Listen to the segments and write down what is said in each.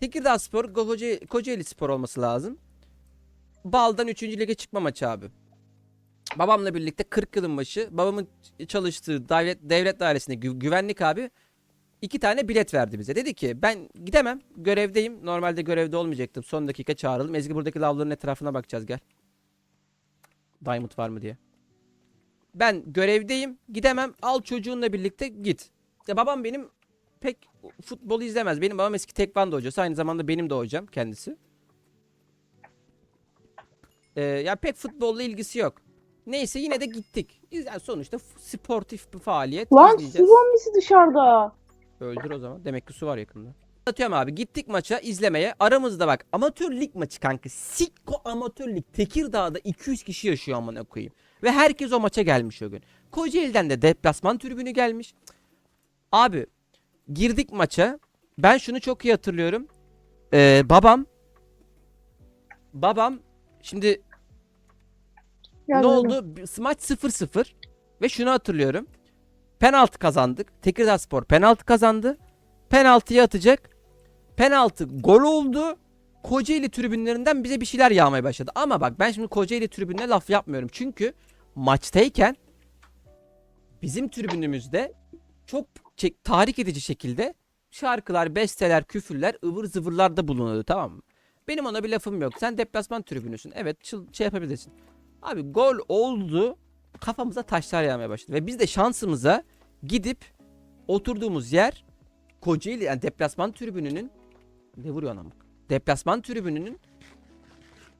Tekirdağ Spor, Koca, Kocaeli Spor olması lazım. Bal'dan 3. lige çıkma maçı abi. Babamla birlikte 40 yılın başı babamın çalıştığı devlet, devlet dairesinde gü- güvenlik abi iki tane bilet verdi bize. Dedi ki ben gidemem görevdeyim. Normalde görevde olmayacaktım. Son dakika çağrıldım. Ezgi buradaki lavların etrafına bakacağız gel. Diamond var mı diye. Ben görevdeyim gidemem al çocuğunla birlikte git. İşte babam benim pek futbolu izlemez. Benim babam eski tekvando hocası. Aynı zamanda benim de hocam kendisi. Ee, ya pek futbolla ilgisi yok. Neyse yine de gittik. Yani sonuçta sportif bir faaliyet Lan su zombisi dışarıda. Öldür o zaman. Demek ki su var yakında. Atıyorum abi gittik maça izlemeye. Aramızda bak amatör lig maçı kanka. Sikko amatör lig. Tekirdağ'da 200 kişi yaşıyor amına koyayım. Ve herkes o maça gelmiş o gün. Kocaeli'den de deplasman tribünü gelmiş. Abi girdik maça. Ben şunu çok iyi hatırlıyorum. Ee, babam babam şimdi ne oldu? Bir- Maç 0-0 ve şunu hatırlıyorum. Penaltı kazandık. Tekirdağ Spor penaltı kazandı. Penaltıyı atacak. Penaltı gol oldu. Kocaeli tribünlerinden bize bir şeyler yağmaya başladı. Ama bak ben şimdi Kocaeli tribününe laf yapmıyorum. Çünkü maçtayken bizim tribünümüzde çok tahrik edici şekilde şarkılar, besteler, küfürler, ıvır zıvırlarda bulunuyordu tamam mı? Benim ona bir lafım yok. Sen deplasman tribünüsün. Evet çıl- şey yapabilirsin. Abi gol oldu. Kafamıza taşlar yağmaya başladı. Ve biz de şansımıza gidip oturduğumuz yer Kocaeli yani deplasman tribününün ne vuruyor anam? Deplasman tribününün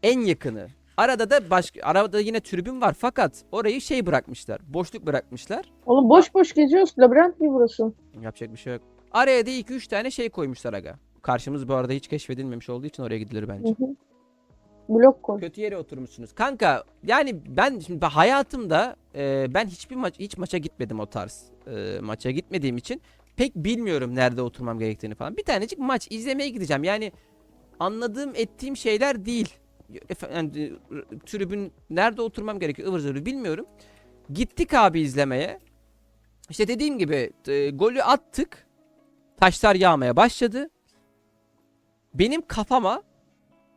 en yakını. Arada da başka arada yine tribün var fakat orayı şey bırakmışlar. Boşluk bırakmışlar. Oğlum boş boş geziyoruz. Labirent gibi burası. Yapacak bir şey yok. Araya da 2-3 tane şey koymuşlar aga. Karşımız bu arada hiç keşfedilmemiş olduğu için oraya gidilir bence. Hı hı. Blok koy. Kötü yere oturmuşsunuz. Kanka yani ben şimdi hayatımda e, ben hiçbir maç hiç maça gitmedim o tarz. e, maça gitmediğim için pek bilmiyorum nerede oturmam gerektiğini falan. Bir tanecik maç izlemeye gideceğim. Yani anladığım ettiğim şeyler değil. Efe- yani, e, tribün nerede oturmam gerekiyor ıvır zıvır bilmiyorum. Gittik abi izlemeye. İşte dediğim gibi e, golü attık. Taşlar yağmaya başladı. Benim kafama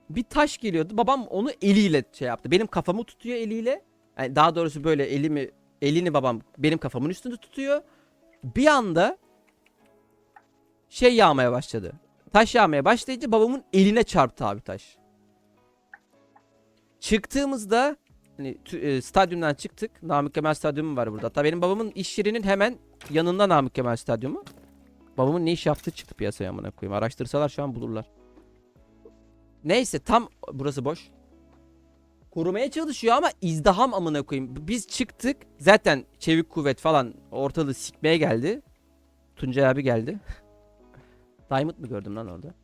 bir taş geliyordu. Babam onu eliyle şey yaptı. Benim kafamı tutuyor eliyle. Yani daha doğrusu böyle elimi elini babam benim kafamın üstünde tutuyor. Bir anda şey yağmaya başladı. Taş yağmaya başlayınca babamın eline çarptı abi taş. Çıktığımızda hani e, stadyumdan çıktık. Namık Kemal Stadyumu var burada. Hatta benim babamın iş yerinin hemen yanında Namık Kemal Stadyumu. Babamın ne iş yaptığı çıktı piyasaya amına koyayım. Araştırsalar şu an bulurlar. Neyse tam burası boş. Korumaya çalışıyor ama izdiham amına koyayım. Biz çıktık. Zaten çevik kuvvet falan ortalığı sikmeye geldi. Tuncay abi geldi. Diamond mı gördüm lan orada?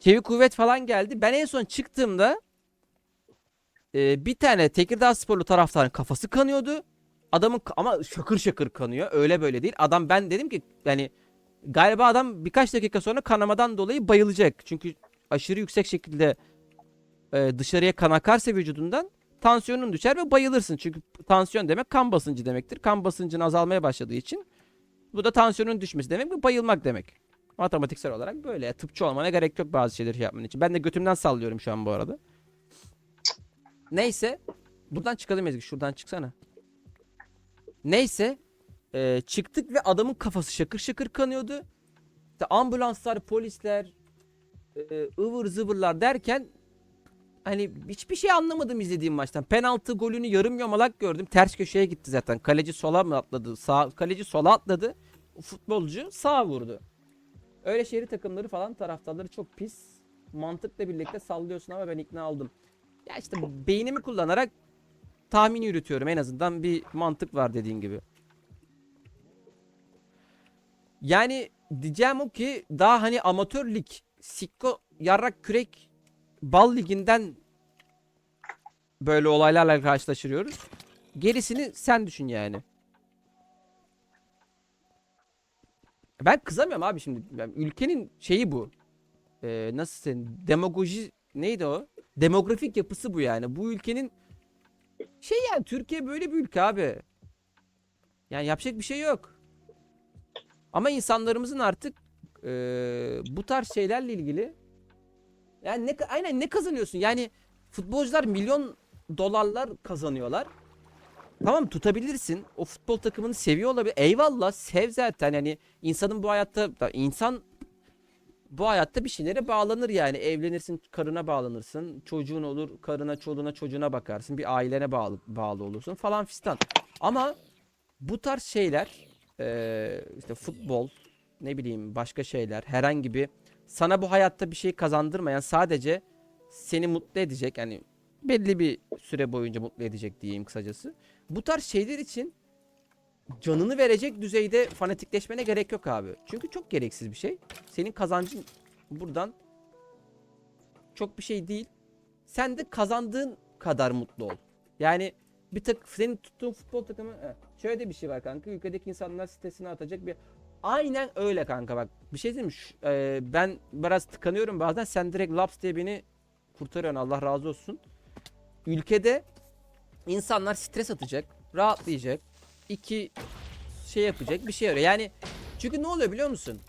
Çevik kuvvet falan geldi. Ben en son çıktığımda e, bir tane Tekirdağ sporlu taraftarın kafası kanıyordu. Adamın ama şakır şakır kanıyor. Öyle böyle değil. Adam ben dedim ki yani galiba adam birkaç dakika sonra kanamadan dolayı bayılacak. Çünkü aşırı yüksek şekilde e, dışarıya kan akarsa vücudundan tansiyonun düşer ve bayılırsın. Çünkü tansiyon demek kan basıncı demektir. Kan basıncın azalmaya başladığı için bu da tansiyonun düşmesi demek ve bayılmak demek. Matematiksel olarak böyle. Tıpçı olmana gerek yok bazı şeyleri şey yapman için. Ben de götümden sallıyorum şu an bu arada. Neyse. Buradan çıkalım Ezgi. Şuradan çıksana. Neyse. e, çıktık ve adamın kafası şakır şakır kanıyordu. İşte ambulanslar, polisler, e, ıvır zıvırlar derken hani hiçbir şey anlamadım izlediğim maçtan. Penaltı golünü yarım yamalak gördüm. Ters köşeye gitti zaten. Kaleci sola mı atladı? Sağ kaleci sola atladı. Futbolcu sağa vurdu. Öyle şehir takımları falan taraftarları çok pis. Mantıkla birlikte sallıyorsun ama ben ikna oldum. Ya işte beynimi kullanarak tahmin yürütüyorum en azından bir mantık var dediğin gibi. Yani diyeceğim o ki daha hani amatör lig, sikko, yarrak, kürek, bal liginden böyle olaylarla karşılaşıyoruz. Gerisini sen düşün yani. Ben kızamıyorum abi şimdi. Ben- ülkenin şeyi bu. Ee, nasıl sen demagoji neydi o? Demografik yapısı bu yani. Bu ülkenin şey yani Türkiye böyle bir ülke abi. Yani yapacak bir şey yok. Ama insanlarımızın artık e, bu tarz şeylerle ilgili yani ne aynen ne kazanıyorsun? Yani futbolcular milyon dolarlar kazanıyorlar. Tamam tutabilirsin. O futbol takımını seviyor olabilir. Eyvallah sev zaten. Yani insanın bu hayatta insan bu hayatta bir şeylere bağlanır yani. Evlenirsin, karına bağlanırsın. Çocuğun olur, karına, çoluğuna, çocuğuna bakarsın. Bir ailene bağlı bağlı olursun falan fistan. Ama bu tarz şeyler eee, işte futbol, ne bileyim başka şeyler, herhangi bir sana bu hayatta bir şey kazandırmayan sadece seni mutlu edecek yani belli bir süre boyunca mutlu edecek diyeyim kısacası. Bu tarz şeyler için canını verecek düzeyde fanatikleşmene gerek yok abi. Çünkü çok gereksiz bir şey. Senin kazancın buradan çok bir şey değil. Sen de kazandığın kadar mutlu ol. Yani bir tık senin tuttuğun futbol takımı şöyle de bir şey var kanka. Ülkedeki insanlar sitesine atacak bir Aynen öyle kanka bak. Bir şey diyeyim mi? E, ben biraz tıkanıyorum bazen. Sen direkt laps diye beni kurtarıyorsun. Allah razı olsun. Ülkede insanlar stres atacak, rahatlayacak. iki şey yapacak bir şey arıyor. Yani çünkü ne oluyor biliyor musun?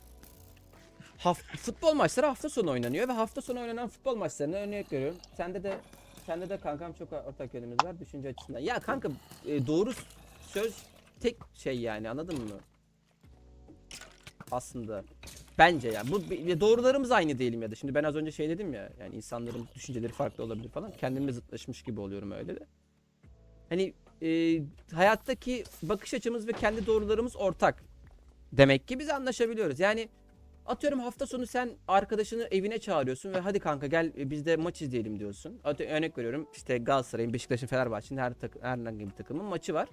Haf- futbol maçları hafta sonu oynanıyor ve hafta sonu oynanan futbol maçlarına örnek veriyorum. Sende de sende de kankam çok ortak yönümüz var düşünce açısından. Ya kanka e, doğru söz tek şey yani anladın mı? Aslında bence ya bu bir- doğrularımız aynı değilim ya da şimdi ben az önce şey dedim ya yani insanların düşünceleri farklı olabilir falan kendimle zıtlaşmış gibi oluyorum öyle de. Hani e, hayattaki bakış açımız ve kendi doğrularımız ortak. Demek ki biz anlaşabiliyoruz. Yani atıyorum hafta sonu sen arkadaşını evine çağırıyorsun ve hadi kanka gel e, biz de maç izleyelim diyorsun. Atı- örnek veriyorum işte Galatasaray'ın, Beşiktaş'ın, Fenerbahçe'nin her takım herhangi bir takımın maçı var.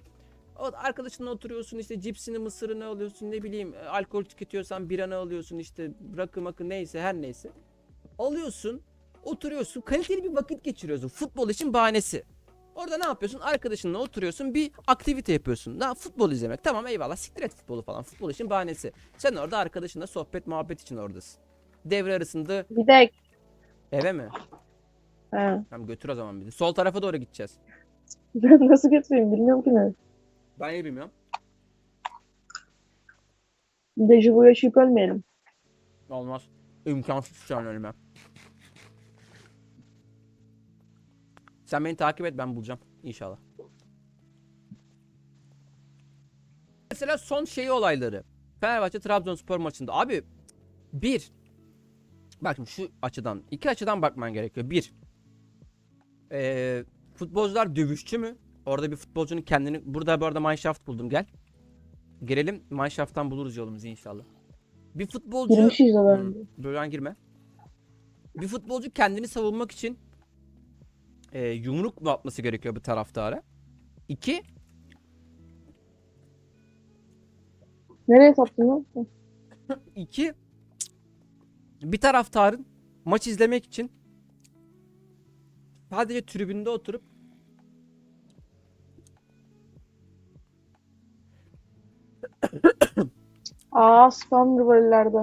O arkadaşınla oturuyorsun işte cipsini mısırını alıyorsun ne bileyim e, alkol tüketiyorsan biranı alıyorsun işte rakı makı neyse her neyse. Alıyorsun oturuyorsun kaliteli bir vakit geçiriyorsun futbol için bahanesi. Orada ne yapıyorsun? Arkadaşınla oturuyorsun bir aktivite yapıyorsun. Ne futbol izlemek. Tamam eyvallah siktir et futbolu falan. Futbol için bahanesi. Sen orada arkadaşınla sohbet muhabbet için oradasın. Devre arasında Bir de eve mi? He. Tamam götür o zaman bizi. Sol tarafa doğru gideceğiz. Ben nasıl götüreyim bilmiyorum ki ne. Ben iyi bilmiyorum. Dejavu yaşayıp ölmeyelim. Olmaz. İmkansız şu an ölmem. Sen beni takip et ben bulacağım. İnşallah. Mesela son şey olayları. Fenerbahçe Trabzonspor maçında. Abi bir. Bak şimdi şu açıdan. iki açıdan bakman gerekiyor. Bir. Ee, futbolcular dövüşçü mü? Orada bir futbolcunun kendini... Burada bu arada Mineshaft buldum gel. Gelelim Mineshaft'tan buluruz yolumuzu inşallah. Bir futbolcu... Girmişiz Hmm. Buradan girme. Bir futbolcu kendini savunmak için e, yumruk mu atması gerekiyor bir taraftara? İki, Nereye sattın iki bir taraftarın maç izlemek için sadece tribünde oturup Aa spamdır böylelerde.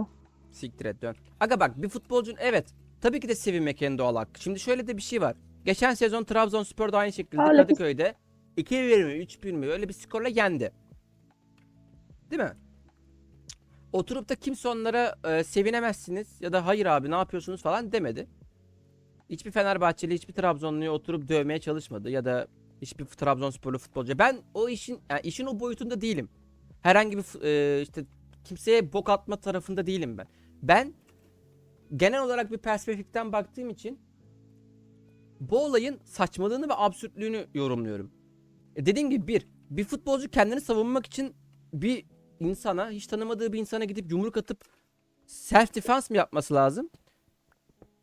siktir et dön. Aga bak bir futbolcunun evet tabii ki de sevinmek en doğal hakkı. Şimdi şöyle de bir şey var. Geçen sezon Trabzonspor'da aynı şekilde Latife- Kadıköy'de 2-1 mi 3-1 mi öyle bir skorla yendi. Değil mi? Oturup da kimse onlara e, sevinemezsiniz ya da hayır abi ne yapıyorsunuz falan demedi. Hiçbir Fenerbahçeli, hiçbir Trabzonlu'yu oturup dövmeye çalışmadı ya da hiçbir Trabzonsporlu futbolcu. Ben o işin yani işin o boyutunda değilim. Herhangi bir e, işte kimseye bok atma tarafında değilim ben. Ben genel olarak bir perspektiften baktığım için bu olayın saçmalığını ve absürtlüğünü yorumluyorum. E dediğim gibi bir, bir futbolcu kendini savunmak için bir insana, hiç tanımadığı bir insana gidip yumruk atıp self defense mi yapması lazım?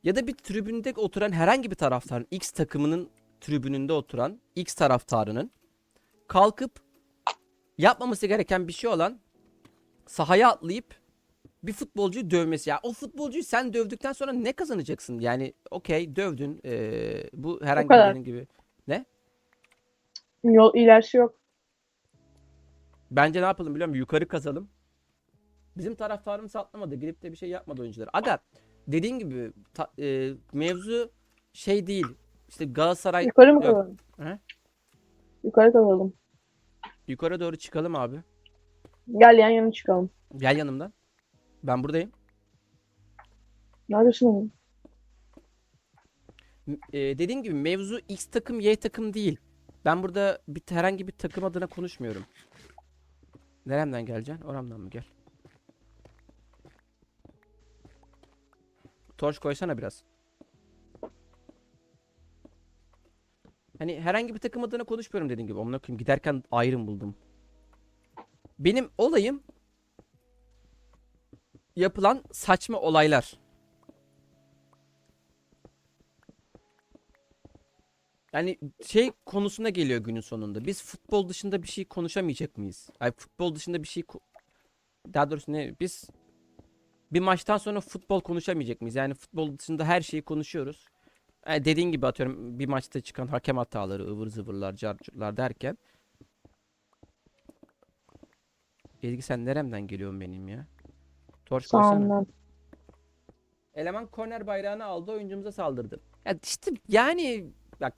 Ya da bir tribünde oturan herhangi bir taraftarın, X takımının tribününde oturan X taraftarının kalkıp yapmaması gereken bir şey olan sahaya atlayıp bir futbolcuyu dövmesi. Ya o futbolcuyu sen dövdükten sonra ne kazanacaksın? Yani okey dövdün. ee, bu herhangi kadar. birinin gibi. Yol ilerisi yok. Bence ne yapalım biliyor musun? Yukarı kazalım. Bizim taraftarımız atlamadı. Gidip de bir şey yapmadı oyuncular. Aga dediğin gibi ta- e, mevzu şey değil. İşte Galatasaray Yukarı mı Yok. kazalım? He? Yukarı kazalım. yukarı doğru çıkalım abi. Gel yan yana çıkalım. Gel yanımdan. Ben buradayım. Neredesin oğlum? E, dediğim gibi mevzu X takım Y takım değil. Ben burada bir herhangi bir takım adına konuşmuyorum. Neremden geleceksin? Oramdan mı gel? Torç koysana biraz. Hani herhangi bir takım adına konuşmuyorum dediğim gibi. Onunla koyayım giderken ayrım buldum. Benim olayım yapılan saçma olaylar. Yani şey konusuna geliyor günün sonunda. Biz futbol dışında bir şey konuşamayacak mıyız? Ay futbol dışında bir şey daha doğrusu ne biz bir maçtan sonra futbol konuşamayacak mıyız? Yani futbol dışında her şeyi konuşuyoruz. Yani dediğin gibi atıyorum bir maçta çıkan hakem hataları, ıvır zıvırlar, carcurlar derken Ezgi sen neremden geliyorsun benim ya? Torç koysana. Eleman korner bayrağını aldı oyuncumuza saldırdı. Ya işte yani bak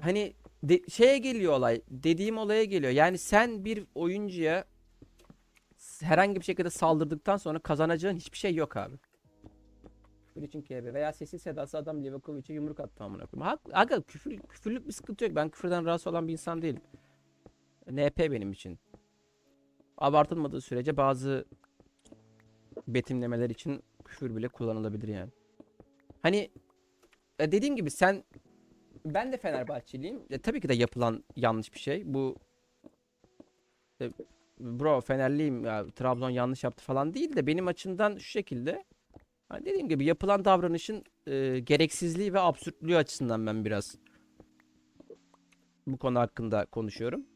hani de- şeye geliyor olay dediğim olaya geliyor. Yani sen bir oyuncuya herhangi bir şekilde saldırdıktan sonra kazanacağın hiçbir şey yok abi. İçin KB veya sessiz sedası adam Livakovic'e yumruk attı amına koyayım. Hak, aga küfür, küfürlük bir sıkıntı yok. Ben küfürden rahatsız olan bir insan değilim. NP benim için. Abartılmadığı sürece bazı betimlemeler için küfür bile kullanılabilir yani. Hani e, dediğim gibi sen ben de Fenerbahçeliyim. E, tabii ki de yapılan yanlış bir şey. Bu e, bro Fenerliyim ya Trabzon yanlış yaptı falan değil de benim açımdan şu şekilde hani dediğim gibi yapılan davranışın e, gereksizliği ve absürtlüğü açısından ben biraz bu konu hakkında konuşuyorum.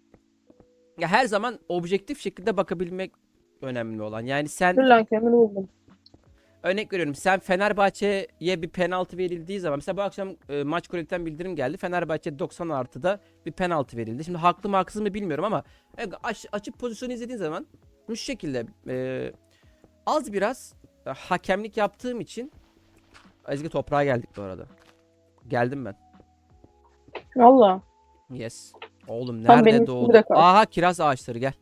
Ya her zaman objektif şekilde bakabilmek önemli olan. Yani sen Dur lan kendini buldum. Örnek veriyorum sen Fenerbahçe'ye bir penaltı verildiği zaman mesela bu akşam e, maç kulüpten bildirim geldi. Fenerbahçe 90 artıda bir penaltı verildi. Şimdi haklı mı haksız mı bilmiyorum ama e, aç, açıp pozisyonu izlediğin zaman bu şekilde e, az biraz e, hakemlik yaptığım için Ezgi toprağa geldik bu arada. Geldim ben. Valla. Yes. Oğlum Tam nerede doğdu? üstümde kal. Aha kiraz ağaçları gel.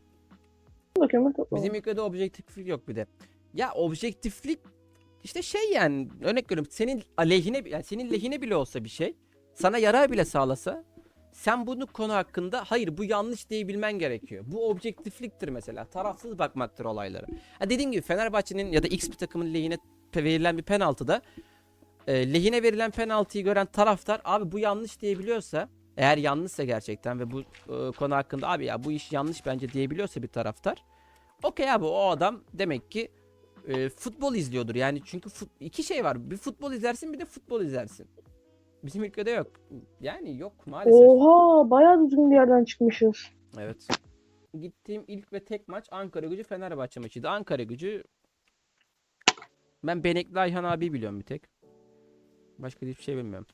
Topla. Bizim ülkede objektiflik yok bir de. Ya objektiflik işte şey yani örnek veriyorum senin aleyhine yani senin lehine bile olsa bir şey sana yarar bile sağlasa sen bunu konu hakkında hayır bu yanlış diyebilmen gerekiyor. Bu objektifliktir mesela. Tarafsız bakmaktır olaylara. Ha dediğim gibi Fenerbahçe'nin ya da X bir takımın lehine verilen bir penaltıda e, lehine verilen penaltıyı gören taraftar abi bu yanlış diyebiliyorsa eğer yanlışsa gerçekten ve bu e, konu hakkında abi ya bu iş yanlış bence diyebiliyorsa bir taraftar Okey abi o adam demek ki e, futbol izliyordur. Yani çünkü fut- iki şey var. Bir futbol izlersin bir de futbol izlersin. Bizim ülkede yok. Yani yok maalesef. Oha bayağı düzgün bir yerden çıkmışız. Evet. Gittiğim ilk ve tek maç Ankara Gücü Fenerbahçe maçıydı. Ankara Gücü ben Benekli Ayhan abi biliyorum bir tek. Başka hiçbir şey bilmiyorum.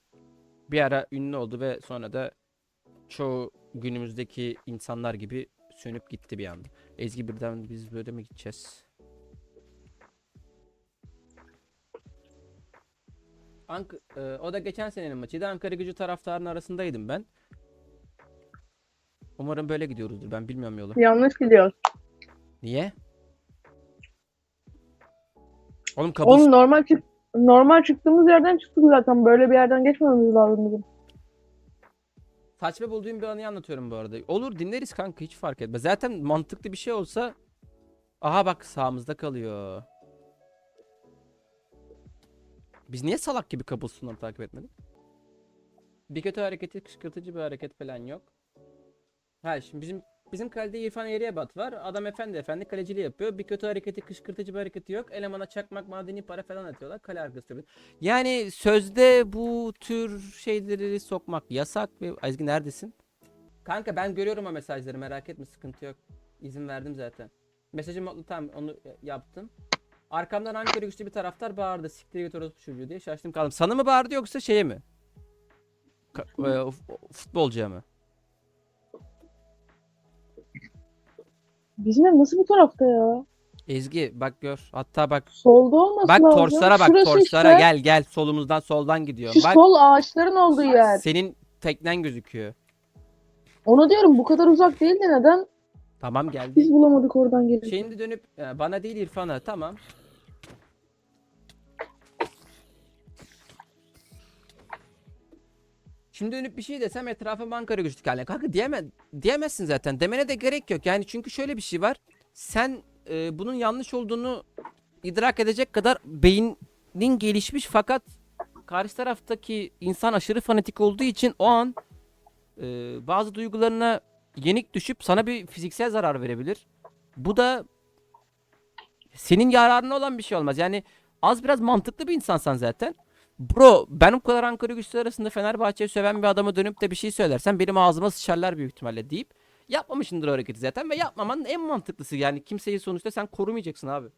Bir ara ünlü oldu ve sonra da çoğu günümüzdeki insanlar gibi sönüp gitti bir anda. Ezgi birden biz böyle mi gideceğiz? Ank e, o da geçen senenin maçıydı. Ankara Gücü taraftarının arasındaydım ben. Umarım böyle gidiyoruzdur. Ben bilmiyorum yolu. Yanlış gidiyoruz. Niye? Oğlum kabus Oğlum normal çık normal çıktığımız yerden çıktık zaten. Böyle bir yerden geçmememiz lazım bizim. saçma bulduğum bir anıyı anlatıyorum bu arada. Olur dinleriz kanka hiç fark etmez. Zaten mantıklı bir şey olsa aha bak sağımızda kalıyor. Biz niye salak gibi kabusunu takip etmedik? Bir kötü hareketi kışkırtıcı bir hareket falan yok. Ha şimdi bizim bizim kalede İrfan Eriyebat var. Adam efendi efendi kaleciliği yapıyor. Bir kötü hareketi kışkırtıcı bir hareketi yok. Elemana çakmak madeni para falan atıyorlar. Kale arkası. Yani sözde bu tür şeyleri sokmak yasak ve Ezgi neredesin? Kanka ben görüyorum o mesajları merak etme sıkıntı yok. İzin verdim zaten. Mesajım mutlu tamam onu yaptım. Arkamdan Ankara güçlü bir taraftar bağırdı. Siktir git orospu çocuğu diye şaştım kaldım. Sana mı bağırdı yoksa şeye mi? Ka- e, futbolcuya mı? Bizim ev nasıl bir tarafta ya? Ezgi bak gör. Hatta bak Solda olması bak lazım. torçlara bak Şurası torçlara işte. gel gel solumuzdan soldan gidiyor. Şu Bak sol ağaçların olduğu yer. senin teknen gözüküyor. Onu diyorum bu kadar uzak değil de neden Tamam geldi. biz bulamadık oradan gelip. Şimdi dönüp e, bana değil İrfan'a tamam. Şimdi dönüp bir şey desem etrafım Ankara güçlü yani. Kanka diyeme, diyemezsin zaten. Demene de gerek yok. Yani çünkü şöyle bir şey var. Sen e, bunun yanlış olduğunu idrak edecek kadar beynin gelişmiş fakat karşı taraftaki insan aşırı fanatik olduğu için o an e, bazı duygularına yenik düşüp sana bir fiziksel zarar verebilir. Bu da senin yararına olan bir şey olmaz. Yani az biraz mantıklı bir insansan zaten. Bro ben bu kadar Ankara güçlü arasında Fenerbahçe'yi söven bir adama dönüp de bir şey söylersen benim ağzıma sıçarlar büyük ihtimalle deyip yapmamışındır hareketi zaten ve yapmamanın en mantıklısı yani kimseyi sonuçta sen korumayacaksın abi.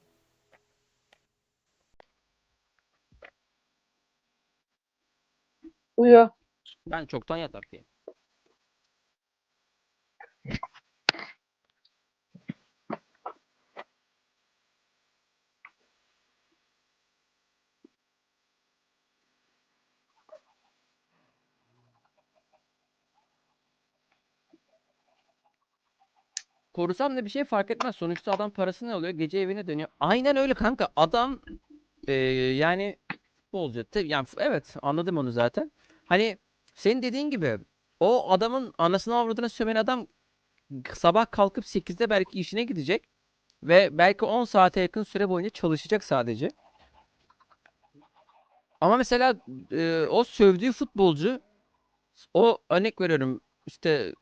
Uyuyor. Ben çoktan yataktayım. Korusam da bir şey fark etmez. Sonuçta adam parası ne oluyor? Gece evine dönüyor. Aynen öyle kanka. Adam eee, yani futbolcu. Yani evet anladım onu zaten. Hani senin dediğin gibi o adamın anasını avradına söven adam sabah kalkıp 8'de belki işine gidecek ve belki 10 saate yakın süre boyunca çalışacak sadece. Ama mesela e, o sövdüğü futbolcu o örnek veriyorum işte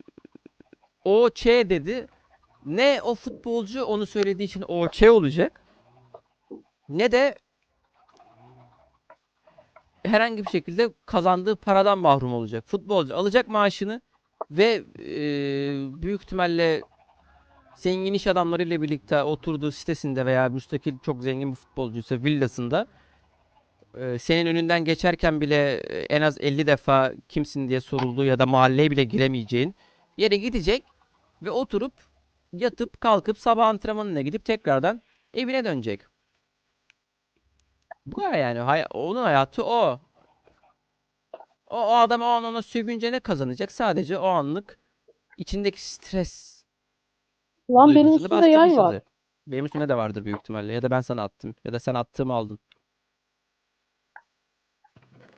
o Ç dedi. Ne o futbolcu onu söylediği için o Ç olacak ne de herhangi bir şekilde kazandığı paradan mahrum olacak. Futbolcu alacak maaşını ve e, büyük ihtimalle zengin iş adamlarıyla birlikte oturduğu sitesinde veya müstakil çok zengin bir futbolcuysa villasında e, senin önünden geçerken bile e, en az 50 defa kimsin diye sorulduğu ya da mahalleye bile giremeyeceğin yere gidecek ve oturup yatıp kalkıp sabah antrenmanına gidip tekrardan evine dönecek. Bu kadar yani. Hay- onun hayatı o. O, o adam o an ona sövünce ne kazanacak? Sadece o anlık içindeki stres Lan benim üstümde yay var. Benim üstümde de vardır büyük ihtimalle. Ya da ben sana attım. Ya da sen attığımı aldın.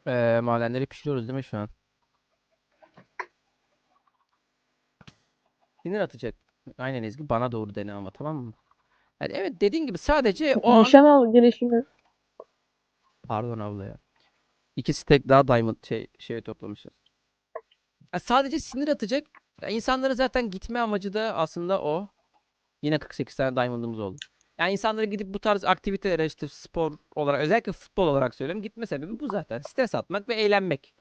Ee, madenleri pişiriyoruz değil mi şu an? Sinir atacak. Aynen Ezgi bana doğru dene ama tamam mı? Yani evet dediğin gibi sadece o an Nişan al gelişimi. Pardon abla ya. İki stack daha diamond şey şeye toplamışız. Ya sadece sinir atacak. Ya insanları zaten gitme amacı da aslında o. Yine 48 tane diamond'ımız oldu. Yani insanlara gidip bu tarz aktivitelere işte spor olarak özellikle futbol olarak söylüyorum. Gitme sebebi bu zaten. Stres atmak ve eğlenmek.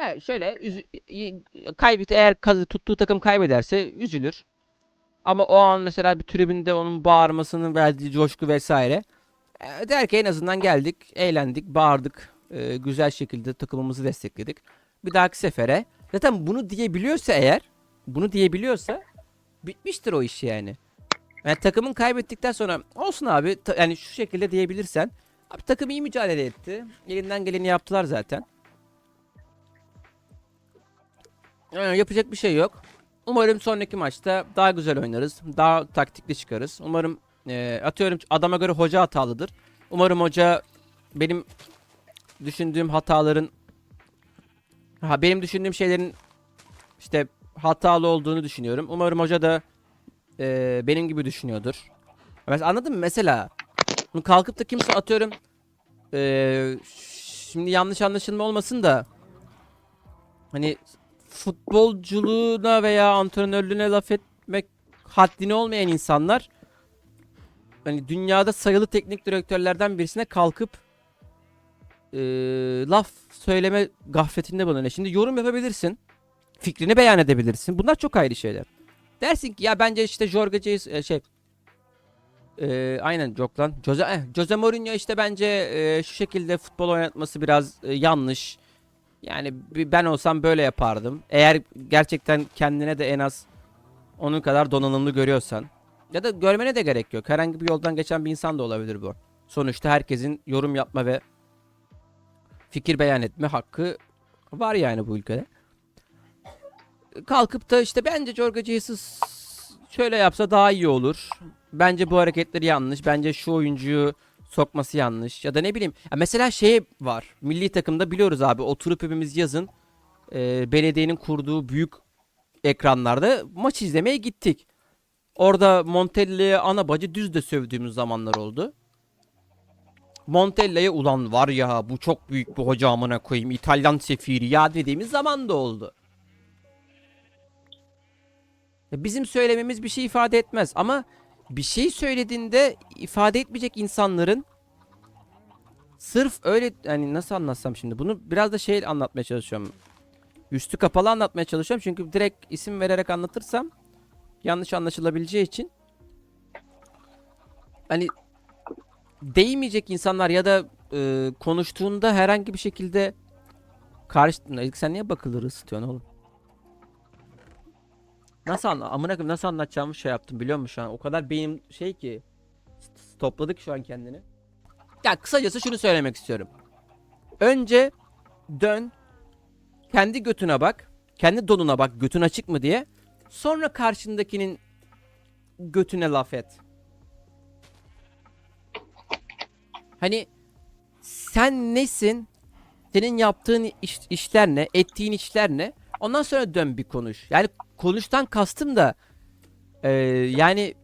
Ya şöyle kaybet eğer kazı tuttuğu takım kaybederse üzülür. Ama o an mesela bir tribünde onun bağırmasının verdiği coşku vesaire. E, der ki en azından geldik, eğlendik, bağırdık. e, güzel şekilde takımımızı destekledik. Bir dahaki sefere zaten bunu diyebiliyorsa eğer, bunu diyebiliyorsa bitmiştir o iş yani. Yani takımın kaybettikten sonra olsun abi yani şu şekilde diyebilirsen abi takım iyi mücadele etti. Elinden geleni yaptılar zaten. Yani yapacak bir şey yok. Umarım sonraki maçta daha güzel oynarız. Daha taktikli çıkarız. Umarım e, atıyorum adama göre hoca hatalıdır. Umarım hoca benim düşündüğüm hataların ha benim düşündüğüm şeylerin işte hatalı olduğunu düşünüyorum. Umarım hoca da e, benim gibi düşünüyordur. Mesela anladın mı? Mesela kalkıp da kimse atıyorum e, şimdi yanlış anlaşılma olmasın da hani futbolculuğuna veya antrenörlüğüne laf etmek haddine olmayan insanlar hani dünyada sayılı teknik direktörlerden birisine kalkıp eee, laf söyleme gafletinde bulunuyor. Şimdi yorum yapabilirsin. Fikrini beyan edebilirsin. Bunlar çok ayrı şeyler. Dersin ki ya bence işte Jorge Jesus e, şey eee, aynen yok lan. Jose, eh, Jose Mourinho işte bence eee, şu şekilde futbol oynatması biraz e, yanlış. Yani ben olsam böyle yapardım. Eğer gerçekten kendine de en az onun kadar donanımlı görüyorsan. Ya da görmene de gerek yok. Herhangi bir yoldan geçen bir insan da olabilir bu. Sonuçta herkesin yorum yapma ve fikir beyan etme hakkı var yani bu ülkede. Kalkıp da işte bence Jorge Jesus şöyle yapsa daha iyi olur. Bence bu hareketleri yanlış. Bence şu oyuncuyu sokması yanlış ya da ne bileyim. Ya mesela şey var. Milli takımda biliyoruz abi oturup hepimiz yazın e, belediyenin kurduğu büyük ekranlarda maç izlemeye gittik. Orada Montella'ya ana bacı düz de sövdüğümüz zamanlar oldu. Montella'ya ulan var ya bu çok büyük bir hoca amına koyayım İtalyan sefiri ya dediğimiz zaman da oldu. Bizim söylememiz bir şey ifade etmez ama bir şey söylediğinde ifade etmeyecek insanların sırf öyle hani nasıl anlatsam şimdi bunu biraz da şey anlatmaya çalışıyorum. Üstü kapalı anlatmaya çalışıyorum çünkü direkt isim vererek anlatırsam yanlış anlaşılabileceği için hani değmeyecek insanlar ya da e, konuştuğunda herhangi bir şekilde karşı sen niye bakılır ısıtıyorsun oğlum? Nasıl anla amına koyayım nasıl anlatacağımı şey yaptım biliyor musun şu an? O kadar beyin şey ki topladık şu an kendini. Ya kısacası şunu söylemek istiyorum. Önce dön kendi götüne bak. Kendi donuna bak götün açık mı diye. Sonra karşındakinin götüne laf et. Hani sen nesin? Senin yaptığın iş- işler ne? Ettiğin işler ne? Ondan sonra dön bir konuş. Yani konuştan kastım da eee, yani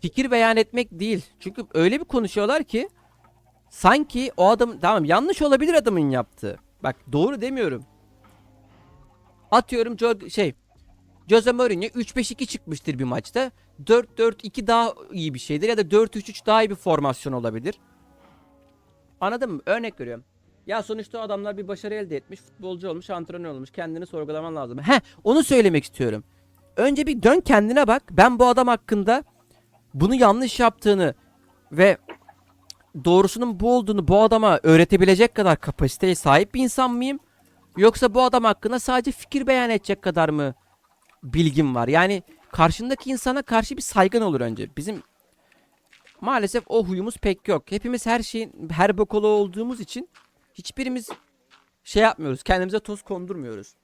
fikir beyan etmek değil. Çünkü öyle bir konuşuyorlar ki sanki o adam tamam yanlış olabilir adamın yaptığı. Bak doğru demiyorum. Atıyorum şey Jose Mourinho 3-5-2 çıkmıştır bir maçta. 4-4-2 daha iyi bir şeydir ya da 4-3-3 daha iyi bir formasyon olabilir. Anladın mı? Örnek veriyorum. Ya sonuçta adamlar bir başarı elde etmiş, futbolcu olmuş, antrenör olmuş. Kendini sorgulaman lazım. He, onu söylemek istiyorum. Önce bir dön kendine bak. Ben bu adam hakkında bunu yanlış yaptığını ve doğrusunun bu olduğunu bu adama öğretebilecek kadar kapasiteye sahip bir insan mıyım? Yoksa bu adam hakkında sadece fikir beyan edecek kadar mı bilgim var? Yani karşındaki insana karşı bir saygın olur önce. Bizim maalesef o huyumuz pek yok. Hepimiz her şeyin her bokolu olduğumuz için hiçbirimiz şey yapmıyoruz. Kendimize toz kondurmuyoruz.